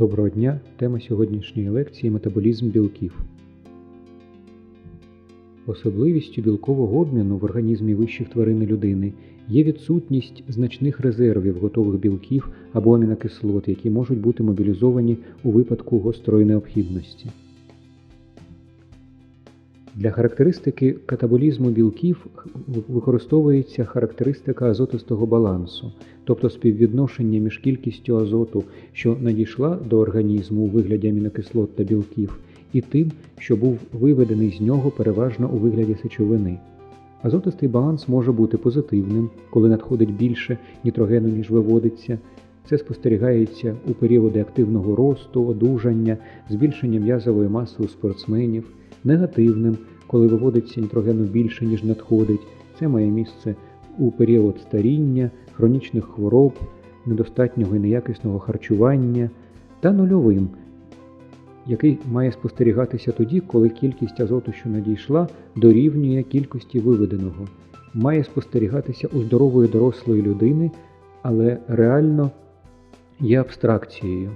Доброго дня! Тема сьогоднішньої лекції метаболізм білків. Особливістю білкового обміну в організмі вищих тварин і людини є відсутність значних резервів готових білків або амінокислот, які можуть бути мобілізовані у випадку гострої необхідності. Для характеристики катаболізму білків використовується характеристика азотистого балансу, тобто співвідношення між кількістю азоту, що надійшла до організму у вигляді амінокислот та білків, і тим, що був виведений з нього переважно у вигляді сечовини. Азотистий баланс може бути позитивним, коли надходить більше нітрогену, ніж виводиться. Це спостерігається у періоди активного росту, одужання, збільшення м'язової маси у спортсменів негативним, коли виводиться нітрогену більше, ніж надходить. Це має місце у період старіння, хронічних хвороб, недостатнього і неякісного харчування, та нульовим, який має спостерігатися тоді, коли кількість азоту, що надійшла, дорівнює кількості виведеного, має спостерігатися у здорової дорослої людини, але реально є абстракцією.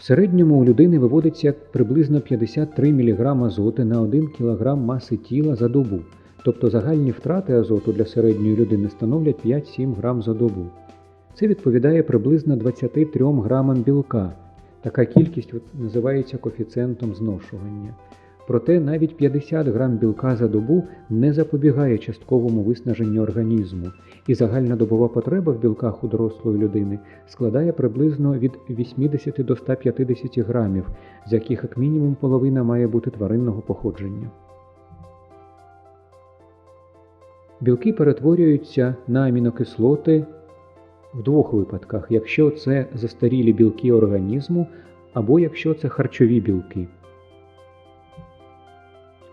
В середньому у людини виводиться приблизно 53 мг азоту на 1 кг маси тіла за добу, тобто загальні втрати азоту для середньої людини становлять 5-7 г за добу. Це відповідає приблизно 23 грамам білка. Така кількість називається коефіцієнтом зношування. Проте навіть 50 грам білка за добу не запобігає частковому виснаженню організму, і загальна добова потреба в білках у дорослої людини складає приблизно від 80 до 150 грамів, з яких як мінімум половина має бути тваринного походження. Білки перетворюються на амінокислоти в двох випадках, якщо це застарілі білки організму або якщо це харчові білки.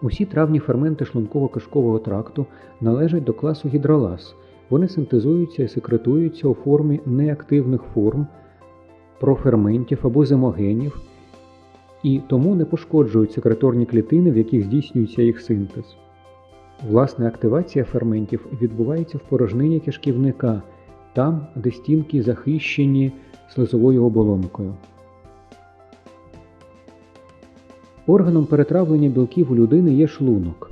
Усі травні ферменти шлунково-кишкового тракту належать до класу гідролаз. Вони синтезуються і секретуються у формі неактивних форм проферментів або зимогенів і тому не пошкоджують секреторні клітини, в яких здійснюється їх синтез. Власне, активація ферментів відбувається в порожнині кишківника, там, де стінки захищені слизовою оболонкою. Органом перетравлення білків у людини є шлунок.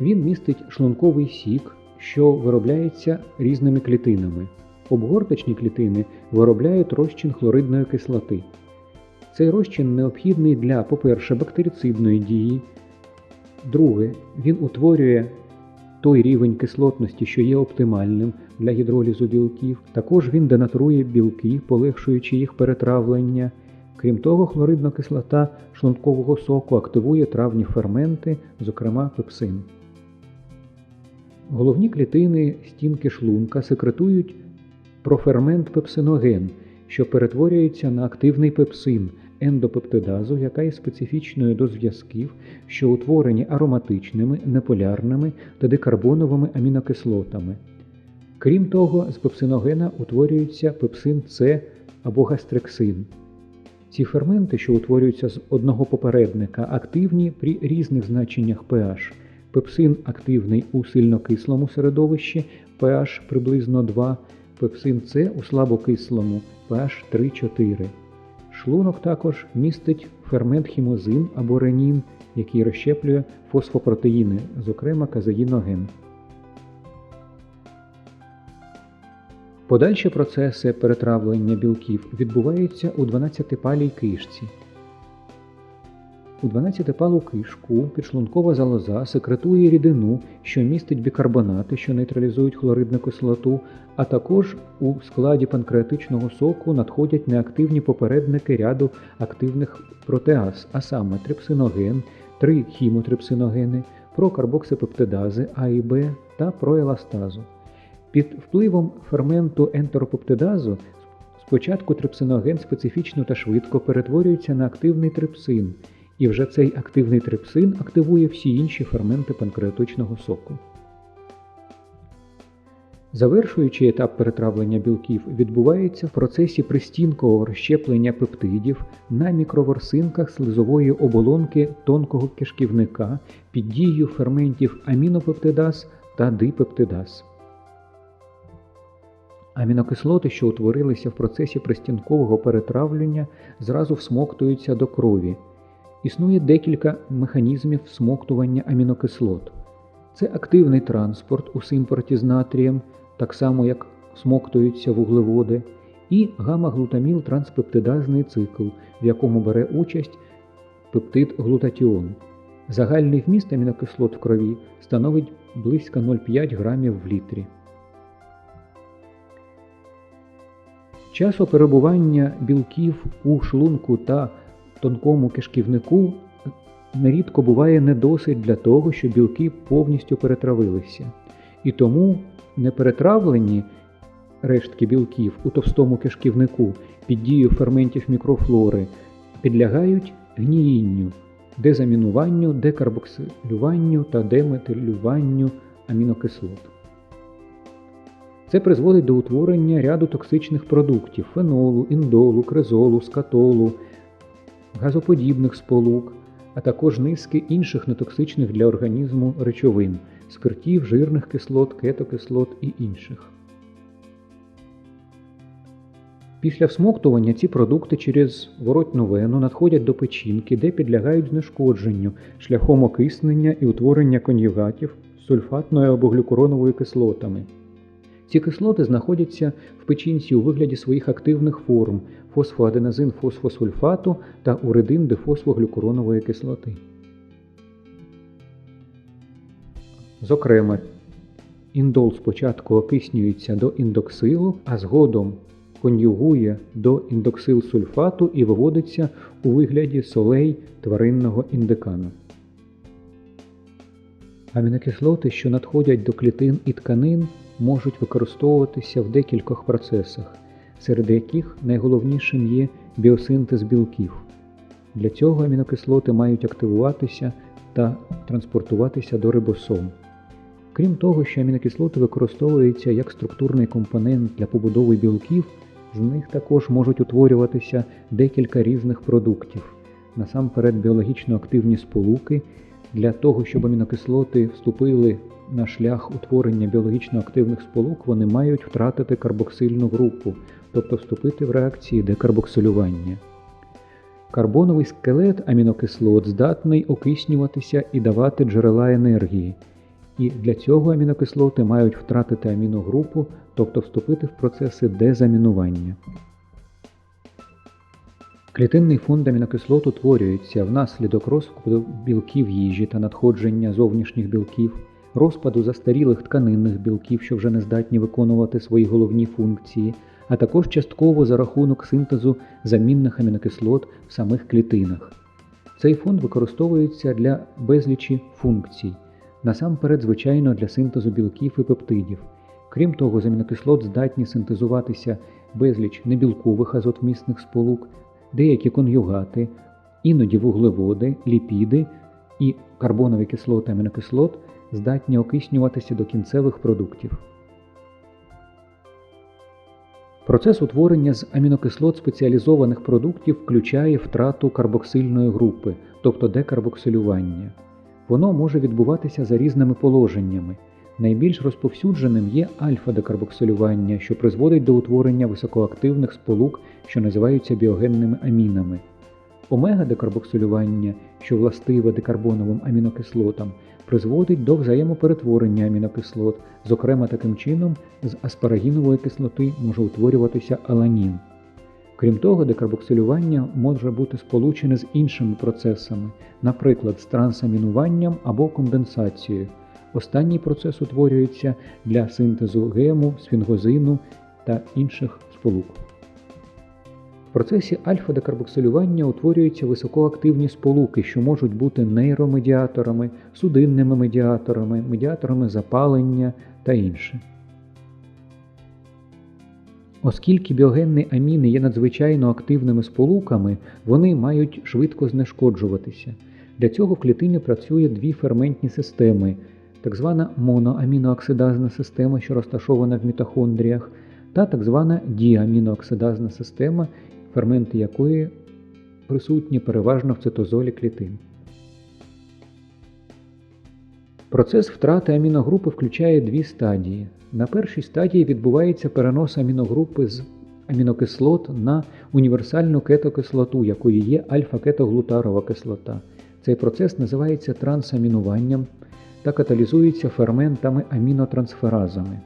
Він містить шлунковий сік, що виробляється різними клітинами. Обгорточні клітини виробляють розчин хлоридної кислоти. Цей розчин необхідний для, по-перше, бактерицидної дії. Друге, він утворює той рівень кислотності, що є оптимальним для гідролізу білків. Також він денатурує білки, полегшуючи їх перетравлення. Крім того, хлоридна кислота шлункового соку активує травні ферменти, зокрема пепсин. Головні клітини стінки шлунка секретують профермент пепсиноген, що перетворюється на активний пепсин ендопептидазу, яка є специфічною до зв'язків, що утворені ароматичними, неполярними та декарбоновими амінокислотами. Крім того, з пепсиногена утворюється пепсин С або гастрексин. Ці ферменти, що утворюються з одного попередника, активні при різних значеннях pH. Пепсин активний у сильнокислому середовищі pH приблизно 2, пепсин С у слабокислому pH 3-4. Шлунок також містить фермент хімозин або ренін, який розщеплює фосфопротеїни, зокрема казеїноген. Подальші процеси перетравлення білків відбуваються у 12-палій кишці. У 12-палу кишку підшлункова залоза секретує рідину, що містить бікарбонати, що нейтралізують хлоридну кислоту, а також у складі панкреатичного соку надходять неактивні попередники ряду активних протеаз, а саме трипсиноген, три хімотрипсиногени, прокарбоксипептидази А і Б та проеластазу. Під впливом ферменту ентеропептидазу спочатку трипсиноген специфічно та швидко перетворюється на активний трипсин, і вже цей активний трипсин активує всі інші ферменти панкреатичного соку. Завершуючий етап перетравлення білків відбувається в процесі пристінкового розщеплення пептидів на мікроворсинках слизової оболонки тонкого кишківника під дією ферментів амінопептидаз та дипептидаз. Амінокислоти, що утворилися в процесі пристінкового перетравлення, зразу всмоктуються до крові. Існує декілька механізмів всмоктування амінокислот. Це активний транспорт у симпорті з натрієм, так само як смоктуються вуглеводи, і гамма-глутаміл транспептидазний цикл, в якому бере участь пептид глутатіон. Загальний вміст амінокислот в крові становить близько 0,5 грамів в літрі. Часу перебування білків у шлунку та тонкому кишківнику нерідко буває не досить для того, щоб білки повністю перетравилися. І тому неперетравлені рештки білків у товстому кишківнику під дією ферментів мікрофлори підлягають гніїнню, дезамінуванню, декарбоксилюванню та деметилюванню амінокислот. Це призводить до утворення ряду токсичних продуктів фенолу, індолу, кризолу, скатолу, газоподібних сполук, а також низки інших нетоксичних для організму речовин спиртів, жирних кислот, кетокислот і інших. Після всмоктування ці продукти через воротну вену надходять до печінки, де підлягають знешкодженню шляхом окиснення і утворення кон'югатів сульфатною або глюкуроновою кислотами. Ці кислоти знаходяться в печінці у вигляді своїх активних форм фосфоаденозин фосфосульфату та уридин дифосфоглюкуронової кислоти. Зокрема, індол спочатку окиснюється до індоксилу, а згодом конюгує до індоксилсульфату і виводиться у вигляді солей тваринного індикану. Амінокислоти, що надходять до клітин і тканин, можуть використовуватися в декількох процесах, серед яких найголовнішим є біосинтез білків. Для цього амінокислоти мають активуватися та транспортуватися до рибосом. Крім того, що амінокислоти використовуються як структурний компонент для побудови білків, з них також можуть утворюватися декілька різних продуктів, насамперед біологічно активні сполуки. Для того, щоб амінокислоти вступили на шлях утворення біологічно активних сполук, вони мають втратити карбоксильну групу, тобто вступити в реакції декарбоксилювання. Карбоновий скелет амінокислот здатний окиснюватися і давати джерела енергії, і для цього амінокислоти мають втратити аміногрупу, тобто вступити в процеси дезамінування. Клітинний фонд амінокислот утворюється внаслідок розпаду білків їжі та надходження зовнішніх білків, розпаду застарілих тканинних білків, що вже не здатні виконувати свої головні функції, а також частково за рахунок синтезу замінних амінокислот в самих клітинах. Цей фонд використовується для безлічі функцій, насамперед, звичайно, для синтезу білків і пептидів. Крім того, з амінокислот здатні синтезуватися безліч небілкових азотвмісних сполук деякі кон'югати, іноді вуглеводи, ліпіди і карбонові кислоти амінокислот здатні окиснюватися до кінцевих продуктів. Процес утворення з амінокислот спеціалізованих продуктів включає втрату карбоксильної групи, тобто декарбоксилювання. Воно може відбуватися за різними положеннями. Найбільш розповсюдженим є альфа-декарбоксилювання, що призводить до утворення високоактивних сполук, що називаються біогенними амінами. Омега-декарбоксилювання, що властиве декарбоновим амінокислотам, призводить до взаємоперетворення амінокислот, зокрема таким чином, з аспарагінової кислоти може утворюватися аланін. Крім того, декарбоксилювання може бути сполучене з іншими процесами, наприклад, з трансамінуванням або конденсацією. Останній процес утворюється для синтезу гему, сфінгозину та інших сполук. В процесі альфа-декарбоксилювання утворюються високоактивні сполуки, що можуть бути нейромедіаторами, судинними медіаторами, медіаторами запалення та інше. Оскільки біогенні аміни є надзвичайно активними сполуками, вони мають швидко знешкоджуватися. Для цього в клітині працює дві ферментні системи так звана моноамінооксидазна система, що розташована в мітохондріях, та так звана діамінооксидазна система, ферменти якої присутні переважно в цитозолі клітин. Процес втрати аміногрупи включає дві стадії. На першій стадії відбувається перенос аміногрупи з амінокислот на універсальну кетокислоту, якою є альфа-кетоглутарова кислота. Цей процес називається трансамінуванням та каталізується ферментами амінотрансферазами.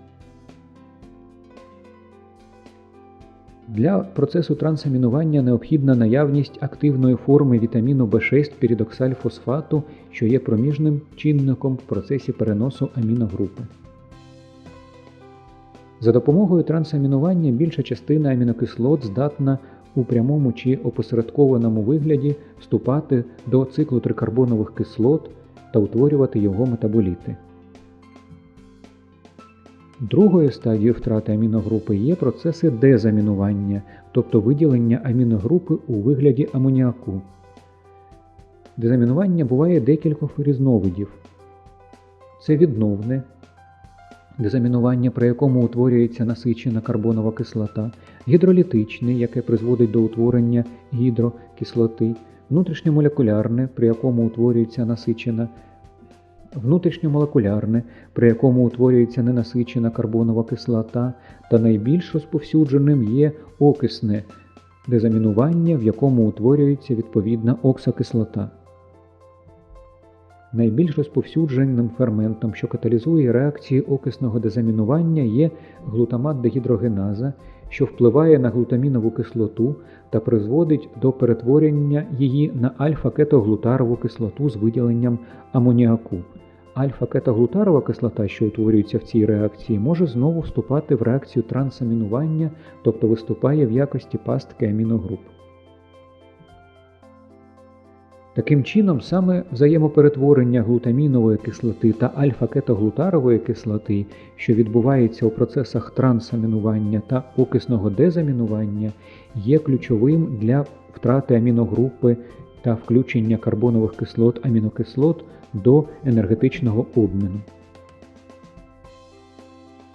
Для процесу трансамінування необхідна наявність активної форми вітаміну В6 пірідоксальфосфату, що є проміжним чинником в процесі переносу аміногрупи. За допомогою трансамінування більша частина амінокислот здатна у прямому чи опосередкованому вигляді вступати до циклу трикарбонових кислот та утворювати його метаболіти. Другою стадією втрати аміногрупи є процеси дезамінування, тобто виділення аміногрупи у вигляді амоніаку. Дезамінування буває декількох різновидів. Це відновне дезамінування, при якому утворюється насичена карбонова кислота, гідролітичне, яке призводить до утворення гідрокислоти, внутрішньомолекулярне, при якому утворюється насичена внутрішньомолекулярне, при якому утворюється ненасичена карбонова кислота, та найбільш розповсюдженим є окисне дезамінування, в якому утворюється відповідна оксакислота. Найбільш розповсюдженим ферментом, що каталізує реакції окисного дезамінування, є глутамат дегідрогеназа, що впливає на глутамінову кислоту та призводить до перетворення її на альфа-кетоглутарову кислоту з виділенням амоніаку. Альфа-кетоглутарова кислота, що утворюється в цій реакції, може знову вступати в реакцію трансамінування, тобто виступає в якості пастки аміногруп. Таким чином, саме взаємоперетворення глутамінової кислоти та альфа-кетоглутарової кислоти, що відбувається у процесах трансамінування та окисного дезамінування, є ключовим для втрати аміногрупи та включення карбонових кислот амінокислот до енергетичного обміну.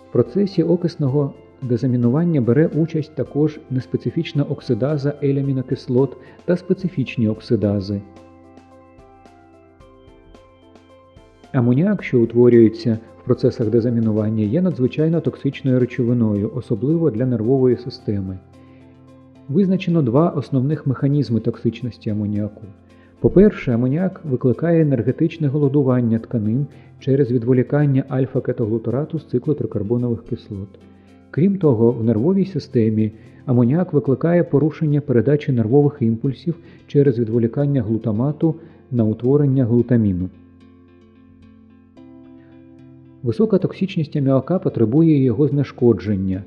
В процесі окисного дезамінування бере участь також неспецифічна оксидаза елямінокислот та специфічні оксидази. Амоніак, що утворюється в процесах дезамінування, є надзвичайно токсичною речовиною, особливо для нервової системи. Визначено два основних механізми токсичності амоніаку. По-перше, амоніак викликає енергетичне голодування тканин через відволікання альфа-кетоглутарату з циклу трикарбонових кислот. Крім того, в нервовій системі амоніак викликає порушення передачі нервових імпульсів через відволікання глутамату на утворення глутаміну. Висока токсичність аміака потребує його знешкодження.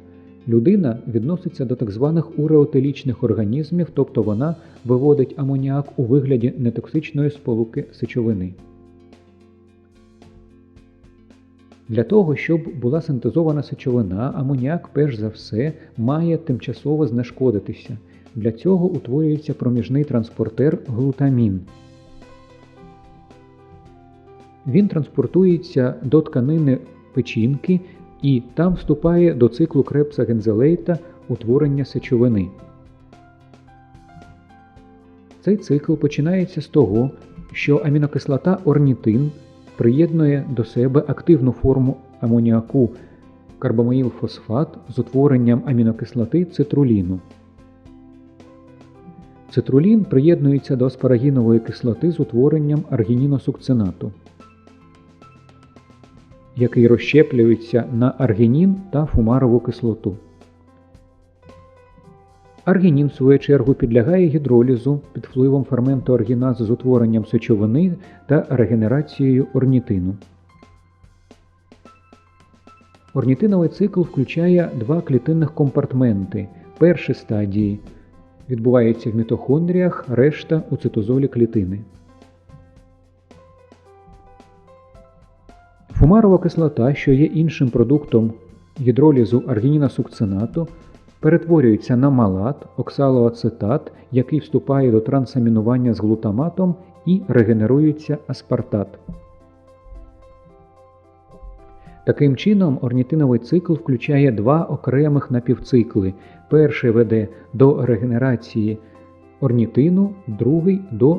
Людина відноситься до так званих уреотелічних організмів, тобто вона виводить амоніак у вигляді нетоксичної сполуки сечовини. Для того, щоб була синтезована сечовина, амоніак перш за все має тимчасово знешкодитися. Для цього утворюється проміжний транспортер глутамін. Він транспортується до тканини печінки і там вступає до циклу крепса гензелейта утворення сечовини. Цей цикл починається з того, що амінокислота орнітин приєднує до себе активну форму амоніаку карбамоїлфосфат з утворенням амінокислоти цитруліну. Цитрулін приєднується до аспарагінової кислоти з утворенням аргініносукцинату який розщеплюється на аргінін та фумарову кислоту. Аргінін, в свою чергу, підлягає гідролізу під впливом ферменту аргіназ з утворенням сечовини та регенерацією орнітину. Орнітиновий цикл включає два клітинних компартменти. Перші стадії відбуваються в мітохондріях, решта у цитозолі клітини. Фумарова кислота, що є іншим продуктом гідролізу аргініна сукцинату, перетворюється на малат, оксалоацетат, який вступає до трансамінування з глутаматом і регенерується аспартат. Таким чином, орнітиновий цикл включає два окремих напівцикли. Перший веде до регенерації орнітину, другий до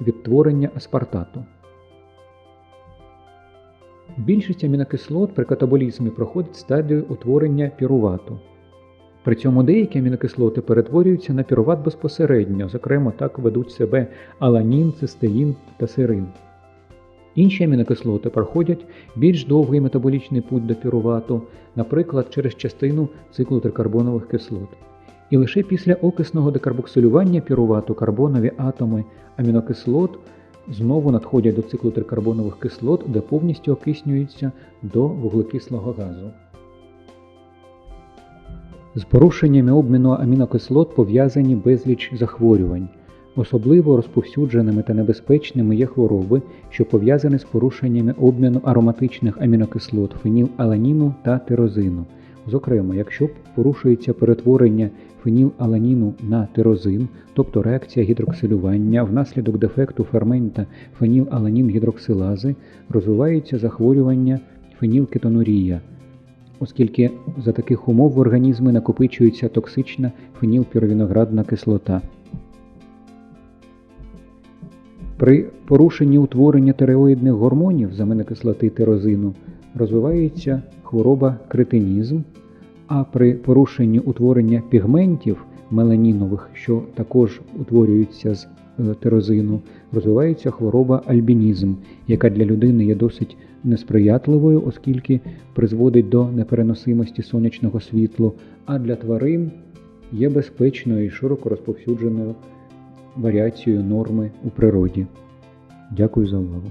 відтворення аспартату. Більшість амінокислот при катаболізмі проходить стадію утворення пірувату. При цьому деякі амінокислоти перетворюються на піруват безпосередньо, зокрема так ведуть себе аланін, цистеїн та серин. Інші амінокислоти проходять більш довгий метаболічний путь до пірувату, наприклад, через частину циклу трикарбонових кислот. І лише після окисного декарбоксилювання пірувату карбонові атоми амінокислот знову надходять до циклу трикарбонових кислот, де повністю окиснюються до вуглекислого газу. З порушеннями обміну амінокислот пов'язані безліч захворювань. Особливо розповсюдженими та небезпечними є хвороби, що пов'язані з порушеннями обміну ароматичних амінокислот фенілаланіну та тирозину. Зокрема, якщо порушується перетворення фенілаланіну на тирозин, тобто реакція гідроксилювання внаслідок дефекту фермента фенілаланін-гідроксилази, розвиваються захворювання фенілкетонурія, оскільки за таких умов в організмі накопичується токсична фенілпіровіноградна кислота. При порушенні утворення тиреоїдних гормонів з амінокислоти тирозину розвивається хвороба кретинізм, а при порушенні утворення пігментів меланінових, що також утворюються з е, тирозину, розвивається хвороба альбінізм, яка для людини є досить несприятливою, оскільки призводить до непереносимості сонячного світла, а для тварин є безпечною і широко розповсюдженою варіацією норми у природі. Дякую за увагу.